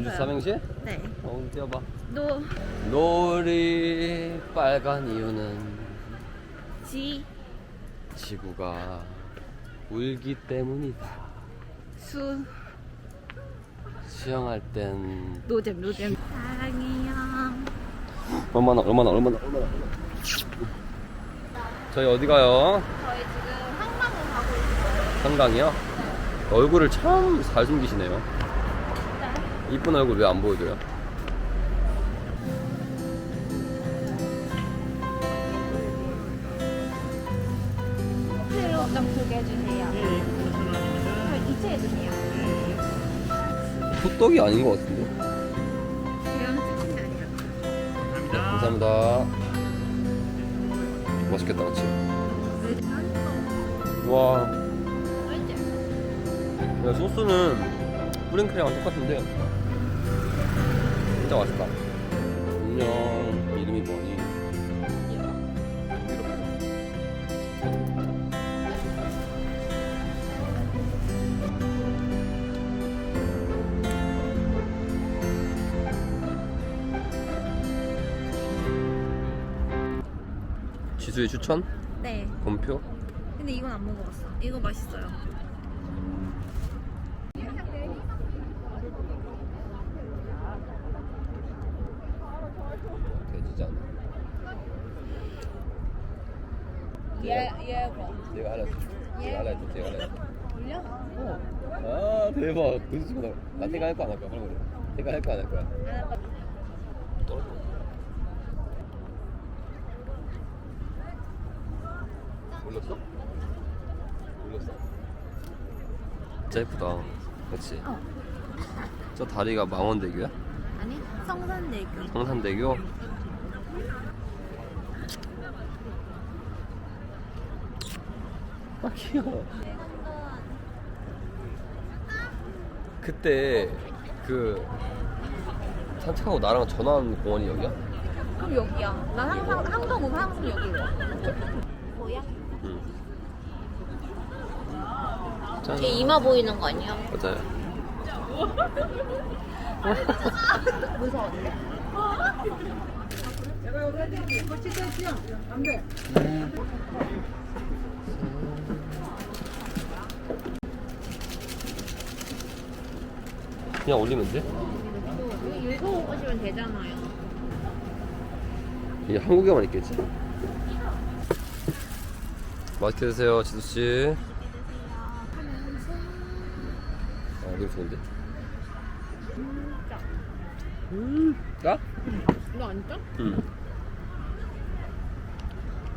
우주 삼행시? 네. 어, 띄워봐. 노, 노을이 빨간 이유는 지, 지구가 울기 때문이다. 수, 수영할 땐 노잼, 노잼. 사랑해요. 얼마나 얼마나 얼마나 얼마나. 저희 어디 가요? 저희 지금 한강을 가고 있어요. 한강이요? 얼굴을 참 잘 숨기시네요. 이쁜 얼굴 왜 안 보여줘요? 호텔로 두개 해주세요. 저 이체 해주세요. 호떡이 아닌 것 같은데. 대형 치킨 아니야. 네, 감사합니다. 맛있겠다, 그치? 와? 야, 소스는 프랭크랑 똑같은데 진짜 맛있다. 안녕, 이름이 뭐니? 지수의 추천? 네. 검표? 근데 이건 안 먹어봤어. 이거 맛있어요. 돼지지 않아. 얘, 얘 뭐? 내가 하려 했어. 내가 하려 했어. 내가 하려 했어. 올려? 아 대박. 그 친구다. 나 내가 할 거 안 할 거야. 그래. 내가 할 거 안 할 거야. 떨어져. 올렸어? 올렸어? 진짜 예쁘다. 그렇지. 어. 저 다리가 망원대교야? 아니, 성산대교. 성산대교? 아 귀여워. 그때 그 산책하고 나랑 전화한 공원이 여기야? 그럼 여기야. 난 항상, 항상 오면 항상 여기로 와. 뭐야? 응. 짠. 걔 이마 보이는 거 아니야? 맞아요. 무서운데? 그냥 올리면 돼? 이거 읽어보시면 되잖아요. 이게 한국에만 있겠지. 맛있게 드세요, 지수 씨. 아, 노래 좋은데? 음, 까? 이거 안 짜? 응.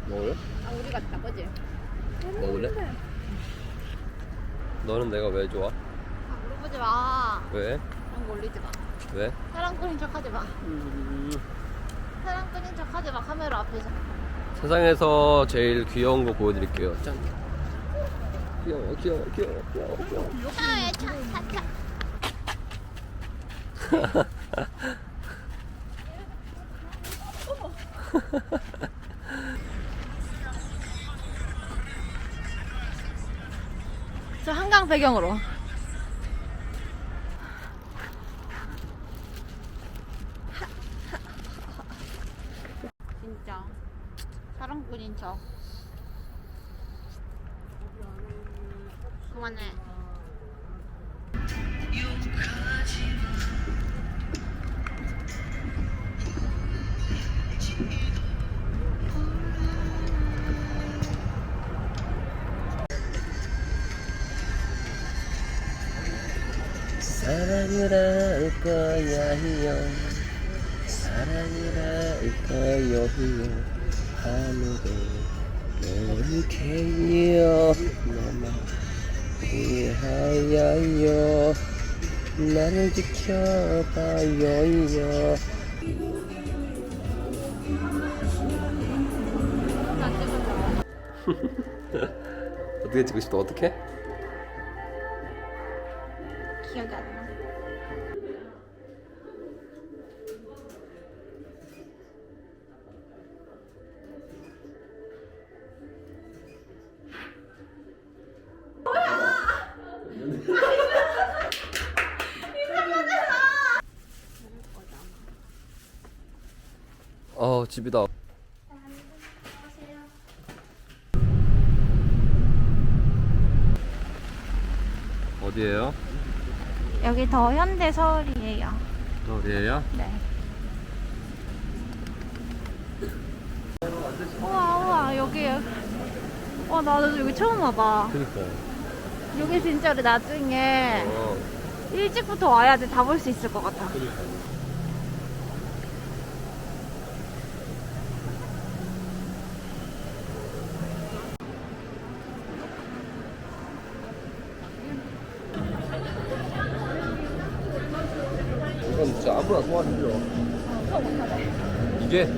먹어요? 아, 우리 같다, 그지? 먹을래? 너는 내가 왜 좋아? 아, 물어보지 마. 왜? 그런 거 올리지 마. 왜? 사랑꾼인 척 하지 마. 사랑꾼인 척 하지 마, 카메라 앞에서. 세상에서 제일 귀여운 거 보여드릴게요. 짠. 귀여워, 귀여워, 귀여워, 귀여워, 귀여워. 차에 차, 차, 차. 배경으로. 사랑을 할 거야 히요. 사랑을 할 거요 히요. 아무도 모르게요. 너만 위하여요. 나를 지켜봐요 요. 어떻게 찍고 싶어? 어떻게? 집이다. 어디에요? 여기 더 현대 서울이에요. 어디에요? 네. 우와 우와 여기 와 나도 여기 처음 와봐. 그니까. 여기 진짜로 나중에 어. 일찍부터 와야지 다 볼 수 있을 것 같아. 진 아무나 소화시켜. 이게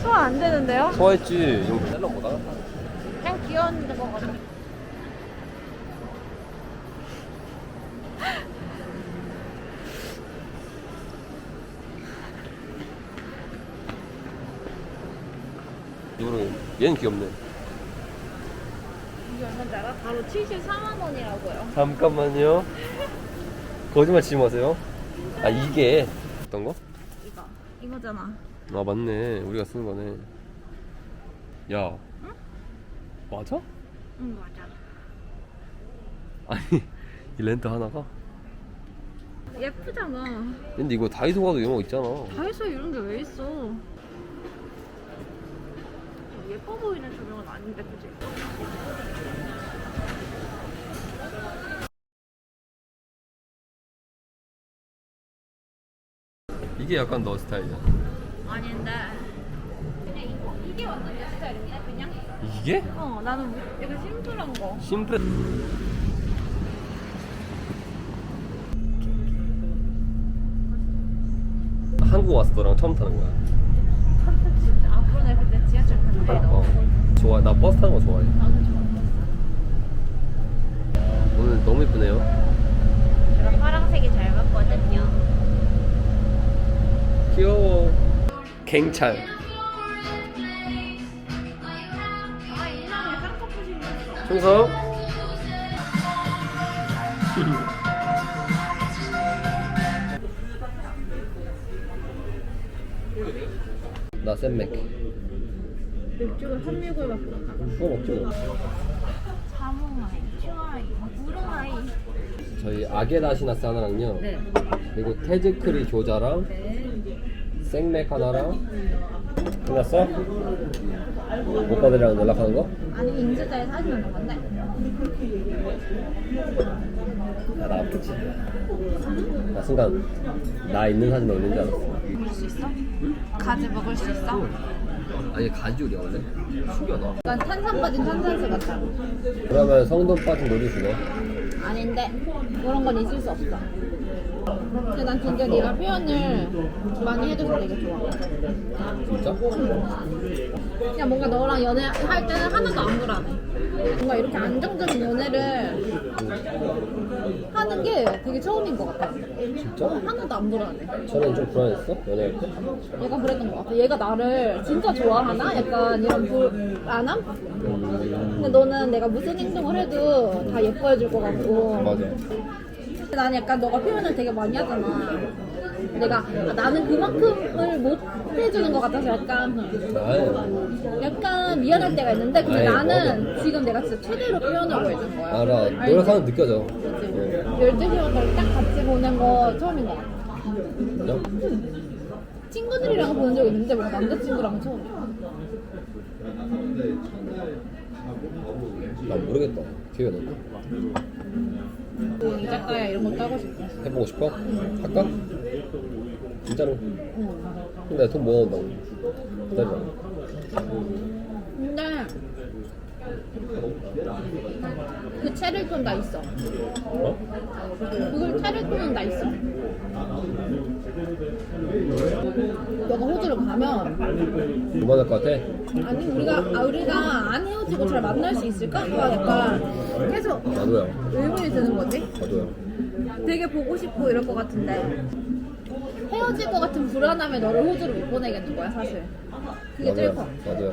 소화 안 되는데요? 소화했지. 이거 셀럽 못 하겠다. 그냥 귀여운 거 같아. 이거는 얘는 귀엽네. 이게 얼마인지 알아? 바로 74만 원이라고요. 잠깐만요. 거짓말 치지 마세요. 아 이게 어떤 거? 이거 이거잖아. 아 맞네. 우리가 쓰는 거네. 야. 맞아? 응 맞아. 아니 이 렌트 하나가? 예쁘잖아. 근데 이거 다이소 가도 이런 거 있잖아. 다이소에 이런 게 왜 있어? 예뻐 보이는 조명은 아닌데 그지? 이게 약간 너 스타일이야. 아닌데. 그냥 이거 이게 완전 내 스타일인데 그냥? 이게? 어 나는 약간 심플한 거. 심플. 한국 왔을 때랑 처음 타는 거야. 앞으로 내 그때 지하철 탔는데 너. 어. 좋아. 나 버스 타는 거 좋아해. 나도 좋아. 오늘 너무 예쁘네요. 제가 파란색이 잘 맞거든요. 귀여워. 갱찰. 충성. 나 샌맥. 맥주가 365밖에 그거 먹지 뭐. 자몽아이, 츄아이, 우롱아이. 저희 아게다시나스 하나랑요. 네. 그리고 테즈크리 교자랑 네. 생맥 하나랑 끝났어? 오빠들이랑 연락하는 거? 아니 인스타에 사진 넣는 건데. 야, 나 아프지? 나 순간 나 있는 사진 넣는 줄 알았어. 먹을 수 있어? 가지 먹을 수 있어? 아니 가지올이야 원래? 신기하다. 약간 탄산 빠진 탄산수 같다. 그러면 성돈 빠진 놀이 주네. 아닌데 그런 건 있을 수 없어. 근데 난 진짜 네가 표현을 많이 해줘서 되게 좋아. 진짜? 그냥 뭔가 너랑 연애할 때는 하나도 안 불안해. 뭔가 이렇게 안정적인 연애를 하는 게 되게 처음인 것 같아. 진짜? 하나도 안 불안해. 전엔 좀 불안했어? 연애할 때? 얘가 그랬던 것 같아. 얘가 나를 진짜 좋아하나? 약간 이런 불안함? 근데 너는 내가 무슨 행동을 해도 다 예뻐해줄 것 같고. 맞아. 난 약간 너가 표현을 되게 많이 하잖아. 내가 아, 나는 그만큼을 못 해주는 것 같아서 약간 아이, 약간 미안할 때가 있는데 근데 아이, 나는 지금 내가 진짜 최대로 표현하고 해준 거야. 알아. 알지? 노력하면 느껴져. 어. 12시간 딱 같이 보낸 거 처음인 것 같아. 진짜? 친구들이랑 보는 적 있는데 뭔가 남자친구랑은 처음이야. 난 모르겠다. 기회가 없다. 뭐 이자카야 이런 것도 하고 싶어. 해보고 싶어? 할까? 진짜로? 응. 근데 돈 모아온다고. 기다려. 근데 그 채를 돈다 있어. 어? 그걸 채를 다 있어. 너가 호주를 가면 그만할 것 같아? 아니 우리가 아, 우리가 안 헤어지고 잘 만날 수 있을까? 그거 약간 계속 나도야. 의문이 드는 거지. 나도야. 되게 보고 싶고 이럴 것 같은데 헤어질 것 같은 불안함에 너를 호주로 못 보내겠는 거야 사실. 그게 제일 커. 나도야.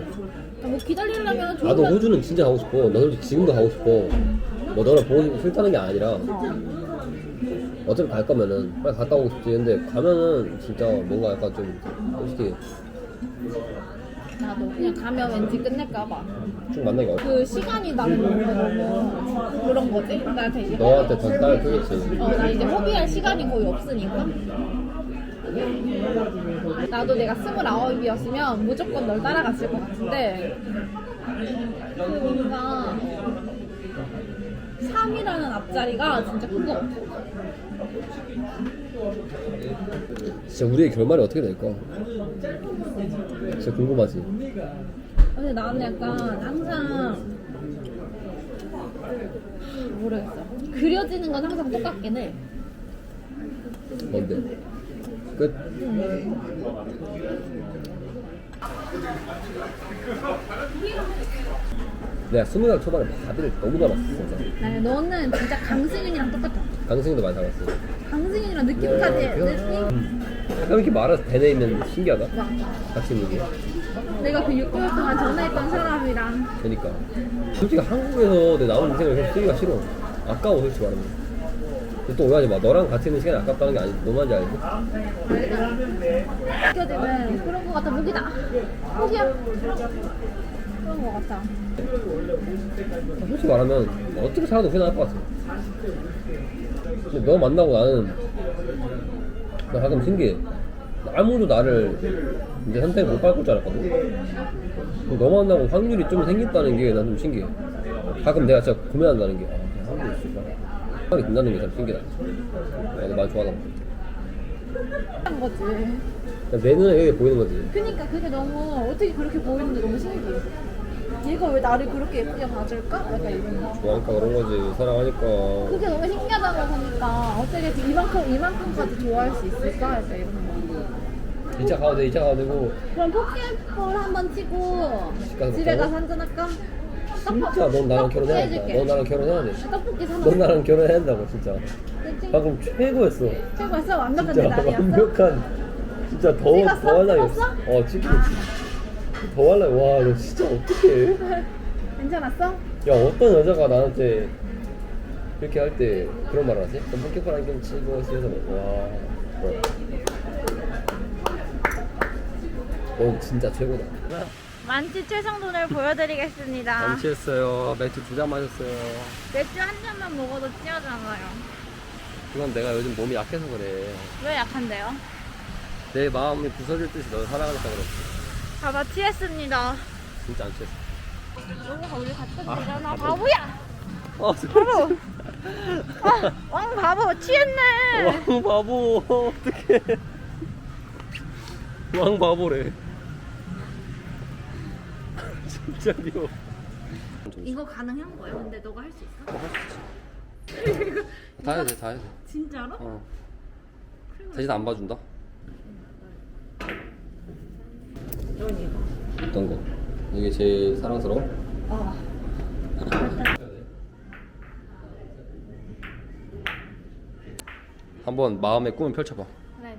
뭐 기다리려면 나도 날- 호주는 진짜 가고 싶어. 나 솔직히 지금도 가고 싶어. 뭐 너를 보고 싶고 싫다는 게 아니라 어. 어차피 갈 거면은 빨리 갔다 오고 싶지. 근데 가면은 진짜 뭔가 약간 좀 솔직히 나도 그냥 가면 왠지 끝낼까봐. 쭉 만나기 어려워 그 시간이 나는 너무 그런 거지. 나한테 이제 너한테 더딸 크겠지 어, 나 이제 허비할 시간이 거의 없으니까. 나도 내가 스물아홉이었으면 무조건 널 따라갔을 것 같은데 그 뭔가 3이라는 앞자리가 진짜 큰 것 같아. 진짜 우리의 결말이 어떻게 될까? 진짜 궁금하지 근데 나는 약간 항상 모르겠어. 그려지는 건 항상 똑같긴 해. 뭔데? 끝? 내가 스무 살 초반에 다들 너무 닮았어 진짜 나 너는 진짜 강승윤이랑 똑같아. 강승이도 많이 닮았어 강승윤이랑 느낌까지 네, 느낌? 가끔 이렇게 말아서 대내 있는 신기하다. 같이 있는 게 내가 그 6개월 동안 전화했던 사람이랑 그러니까 솔직히 한국에서 내 남은 인생을 계속 쓰기가 싫어 아까워 솔직히 말하면 근데 또 오해하지 마 너랑 같이 있는 시간이 아깝다는 게 아니지 너무한지 알지? 느껴지는 그런 거 같아. 목이다. 목이야. 그런 거 같아. 솔직히 말하면 어떻게 살아도 후회 나을 것 같아 근데 너 만나고 나는 나 가끔 신기해. 아무도 나를 이제 선택을 못 받을 줄 알았거든. 너 만나고 확률이 좀 생겼다는 게 난 좀 신기해. 가끔 내가 진짜 고민한다는 게 아, 확률이 있을까 생각이 든다는 게 참 신기하다. 나도 많이 좋아하다. 한 거지. 내 눈에 여기 보이는 거지. 그니까 그게 너무 어떻게 그렇게 보이는데 너무 신기해. 얘가 왜 나를 그렇게 예쁘게 봐줄까? 약간 이런 거. 좋아하니까 그런 거지 사랑하니까 그게 너무 신기하다고 보니까 어떻게 이만큼 이만큼까지 좋아할 수 있을까? 약간 이런 거. 2차 가도 돼 2차 가도 되고 그럼 포켓볼 한번 치고 가서 집에 먹자고? 가서 한잔 할까? 진짜 넌 나랑 결혼해야 된다 넌 나랑 결혼해야 돼 떡볶이 사넌 먹자. 나랑 결혼해야 된다고 진짜 방금 최고였어 최고였어? 완벽한 진짜 대답이었어? 완벽한 진짜 더 찍었어? 더 할라였어 찍었어? 어 찍고 더 할라 와너 진짜 어떡해 괜찮았어? 야 어떤 여자가 나한테 그렇게 할 때 그런 말을 하지? 넌 포켓볼 안경 치고 있어서 와 뭐. 넌 진짜 최고다 만취 최상돈을 보여드리겠습니다. 안 취했어요 맥주 두 잔 마셨어요 맥주 한 잔만 먹어도 취하잖아요. 그건 내가 요즘 몸이 약해서 그래 왜 약한데요? 내 마음이 부서질 듯이 널 사랑하니까 그렇지 봐봐 취했습니다. 진짜 안 취했어 너가 우리 같은 데잖아 바보야. 아, 바보. 아, 왕 바보 취했네. 왕 바보 어떡해 왕 바보래 진짜 미워 이거 가능한 거야? 근데 너가 할 수 있어? 다 해야 돼 다 해야 돼 진짜로? 어. 대신 안 봐준다 어떤 거? 이게 제일 사랑스러워? 어. 한번 마음의 꿈을 펼쳐봐 그래.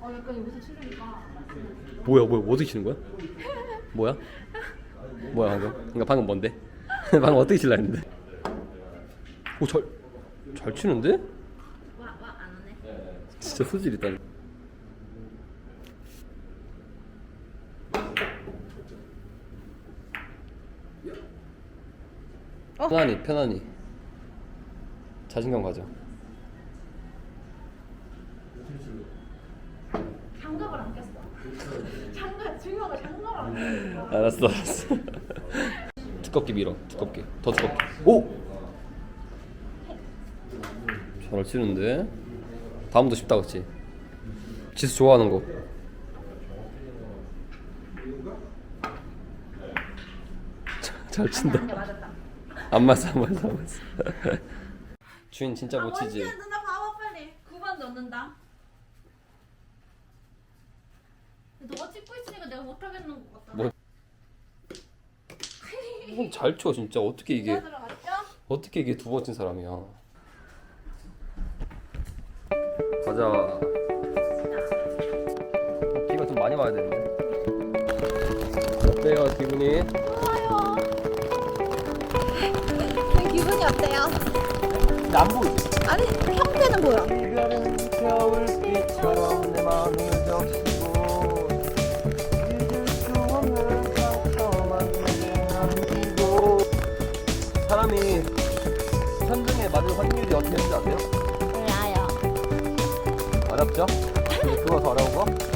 어 약간 여기서 치르니까. 뭐야 뭐야 뭐 어떻게 치는 거야? 뭐야? 뭐야 방금? 그러니까 방금 뭔데? 방금 어떻게 칠라 했는데? 오잘 잘 치는데? 진짜 소질 있다. 편안히 편안히 자신감 가져. 장갑을 안 꼈어. 장갑 중요한 장갑을 안 꼈어. 알았어 알았어. 두껍게 밀어 두껍게 더 두껍게. 오. 잘 치는데. 다음도 쉽다 그렇지? 지수 좋아하는 거. 자, 잘 친다. 맞았다. 안 맞아 안 맞아 안 맞아. 주인 진짜 못 치지. 원지야 누나 봐봐 빨리. 9번 넣는다. 너가 찍고 있으니까 내가 못하겠는 것 같다. 뭐? 어, 잘쳐 진짜 어떻게 이게 들어갔죠? 어떻게 이게 두번친 사람이야 가자 비가 좀 많이 와야 되는데 어때요 기분이? 표현이 어때요? 남부이죠 아니 형태는 뭐야? 사람이 현정에 맞을 확률이 어떻게 되는지 아세요? 몰라요 어렵죠? 그거 더 어려운 거?